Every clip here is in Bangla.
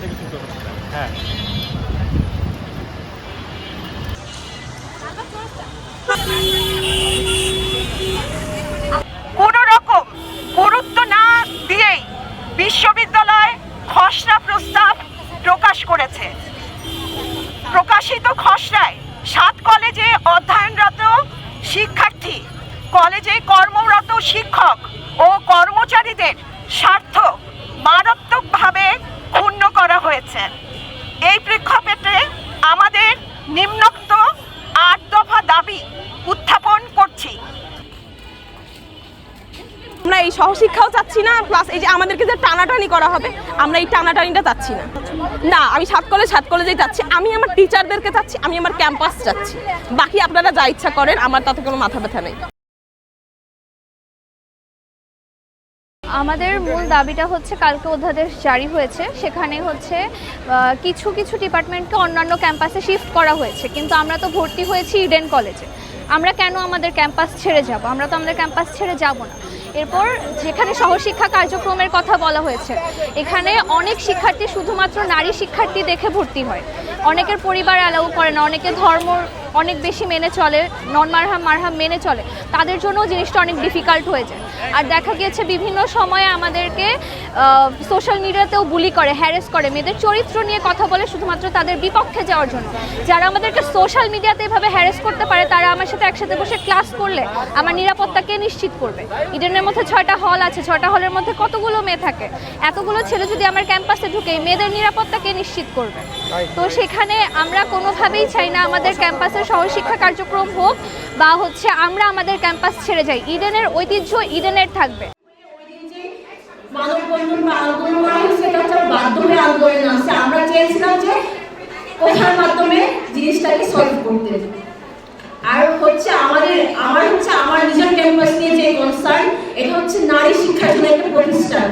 থেকে শুরু করতে হ্যাঁ। প্রকাশ করেছে। প্রকাশিত খসড়ায় সাত কলেজে অধ্যয়নরত শিক্ষার্থী, কলেজে কর্মরত শিক্ষক ও কর্মচারীদের স্বার্থ মারাত্মকভাবে সহশিক্ষাও চাচ্ছি না প্লাস এই যে আমাদেরকে যে টানাটানি করা হবে, আমরা এই টানাটানিটা চাচ্ছি না। না, আমি সাত কলেজ, সাত কলেজেই চাচ্ছি। আমি আমার টিচারদেরকে চাচ্ছি, আমি আমার ক্যাম্পাস চাচ্ছি। বাকি আপনারা যা ইচ্ছা করেন, আমার তাতে কোনো মাথা ব্যথা নেই। আমাদের মূল দাবিটা হচ্ছে, কালকে অধ্যাদেশ জারি হয়েছে। সেখানে হচ্ছে কিছু কিছু ডিপার্টমেন্টকে অন্যান্য ক্যাম্পাসে শিফট করা হয়েছে। কিন্তু আমরা তো ভর্তি হয়েছি ইডেন কলেজে আমরা কেন আমাদের ক্যাম্পাস ছেড়ে যাব? আমরা তো আমাদের ক্যাম্পাস ছেড়ে যাব না। এরপর যেখানে সহশিক্ষা কার্যক্রমের কথা বলা হয়েছে, এখানে অনেক শিক্ষার্থী শুধুমাত্র নারী শিক্ষার্থী দেখে ভর্তি হয়। অনেকের পরিবার অ্যালাউ করে না, অনেকে ধর্ম অনেক বেশি মেনে চলে নন মারহাম মারহাম মেনে চলে। তাদের জন্য জিনিসটা অনেক ডিফিকাল্ট হয়ে যায়। আর দেখা গিয়েছে বিভিন্ন সময়ে আমাদেরকে সোশ্যাল মিডিয়াতেও বুলি করে হ্যারেস করে। মেয়েদের চরিত্র নিয়ে কথা বলে শুধুমাত্র তাদের বিপক্ষে যাওয়ার জন্য। যারা আমাদেরকে সোশ্যাল মিডিয়াতে এভাবে হ্যারেস করতে পারে, তারা আমার সাথে একসাথে বসে ক্লাস করলে আমার নিরাপত্তাকে নিশ্চিত করবে? ইডেনের মধ্যে ছয়টা হল আছে, ছয়টা হলের মধ্যে কতগুলো মেয়ে থাকে? এতগুলো ছেলে যদি আমার ক্যাম্পাসে ঢুকে, মেয়েদের নিরাপত্তাকে নিশ্চিত করবে? তো সেখানে আমরা কোনোভাবেই চাই না আমাদের ক্যাম্পাসের সহশিক্ষা কার্যক্রম হোক বা হচ্ছে আমরা আমাদের ক্যাম্পাস ছেড়ে যাই, ইডেনের ঐতিহ্য ইডেনের থাকবে। হচ্ছে আর হচ্ছে আমাদের, আমার হচ্ছে আমার নিজের ক্যাম্পাস নিয়ে যে কনসার্ন এটা হচ্ছে নারী শিক্ষার জন্য একটা প্রতিষ্ঠান।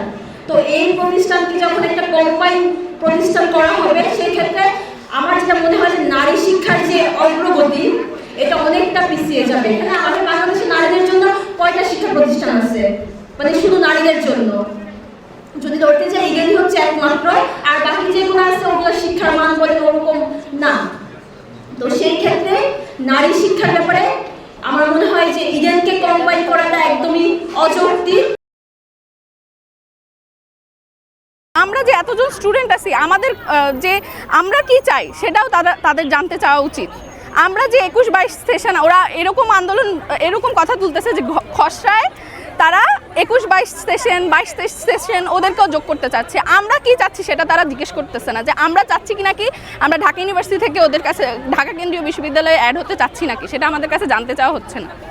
তো এই প্রতিষ্ঠানকে যখন একটা কম্বাইন প্রতিষ্ঠান করা হবে সেই ক্ষেত্রে আমার যেটা মনে হয় যে নারী শিক্ষার যে অগ্রগতি, এটা অনেকটা পিছিয়ে যাবে। এখানে আমাদের বাংলাদেশে নারীদের জন্য কয়টা শিক্ষা প্রতিষ্ঠান আছে? মানে শুধু নারীদের জন্য। যদি ধরতে চাই ইংরেজি হচ্ছে একমাত্র, আর বাকি যেগুলো আছে, ওগুলো শিক্ষার মান বলে ওরকম না। তো সেই ক্ষেত্রে নারী শিক্ষার ব্যাপারে আমার মনে হয় যে ইডেনকে কম্বাইন করাটা আমরা যে এতজন স্টুডেন্ট আছি, আমাদের যে আমরা কি চাই সেটাও তাদের তাদের জানতে চাওয়া উচিত। আমরা যে একুশ বাইশ সেশন, ওরা এরকম আন্দোলন, এরকম কথা তুলতেছে যে খসড়ায় তারা একুশ বাইশ সেশন বাইশ সেশন ওদেরকেও যোগ করতে চাচ্ছে। আমরা কি চাচ্ছি সেটা তারা জিজ্ঞেস করতেছে না যে আমরা চাচ্ছি কি নাকি? আমরা ঢাকা ইউনিভার্সিটি থেকে ওদের কাছে, ঢাকা কেন্দ্রীয় বিশ্ববিদ্যালয়ে অ্যাড হতে চাচ্ছি নাকি? সেটা আমাদের কাছে জানতে চাওয়া হচ্ছে না।